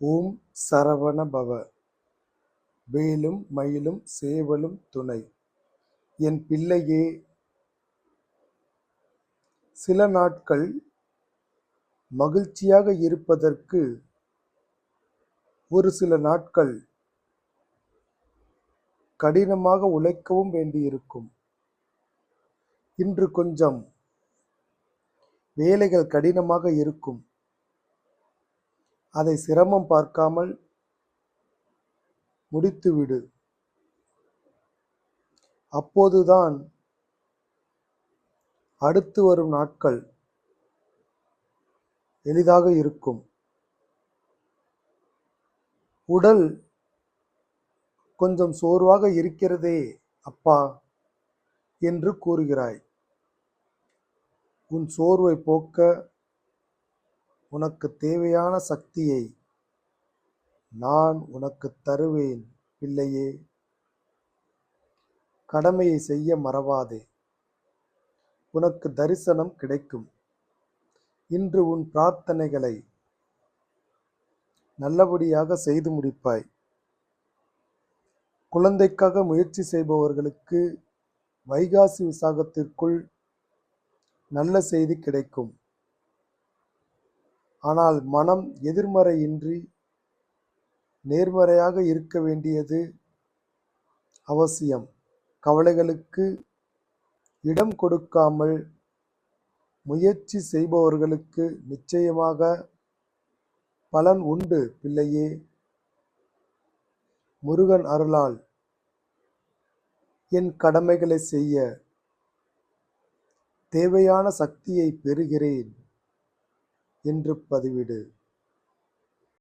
ஓம் சரவண பவ வேலும் மயிலும் சேவலும் துணை. என் பிள்ளையே சில நாட்கள் மகிழ்ச்சியாக இருப்பதற்கு ஒரு சில நாட்கள் கடினமாக உழைக்கவும் வேண்டியிருக்கும். இன்று கொஞ்சம் வேலைகள் கடினமாக இருக்கும். அதை சிரமம் பார்க்காமல் முடித்துவிடு. அப்போதுதான் அடுத்து வரும் நாட்கள் எளிதாக இருக்கும். உடல் கொஞ்சம் சோர்வாக இருக்கிறதே அப்பா என்று கூறுகிறாய். உன் சோர்வை போக்க உனக்கு தேவையான சக்தியை நான் உனக்கு தருவேன் பிள்ளையே. கடமையை செய்ய மறவாதே. உனக்கு தரிசனம் கிடைக்கும். இன்று உன் பிரார்த்தனைகளை நல்லபடியாக செய்து முடிப்பாய். குழந்தைக்காக முயற்சி செய்பவர்களுக்கு வைகாசி விசாகத்திற்குள் நல்ல செய்தி கிடைக்கும். ஆனால் மனம் எதிர்மறையின்றி நேர்மறையாக இருக்க வேண்டியது அவசியம். கவலைகளுக்கு இடம் கொடுக்காமல் முயற்சி செய்பவர்களுக்கு நிச்சயமாக பலன் உண்டு பிள்ளையே. முருகன் அருளால் என் கடமைகளை செய்ய தேவையான சக்தியை பெறுகிறேன். என்று பதிவிடு.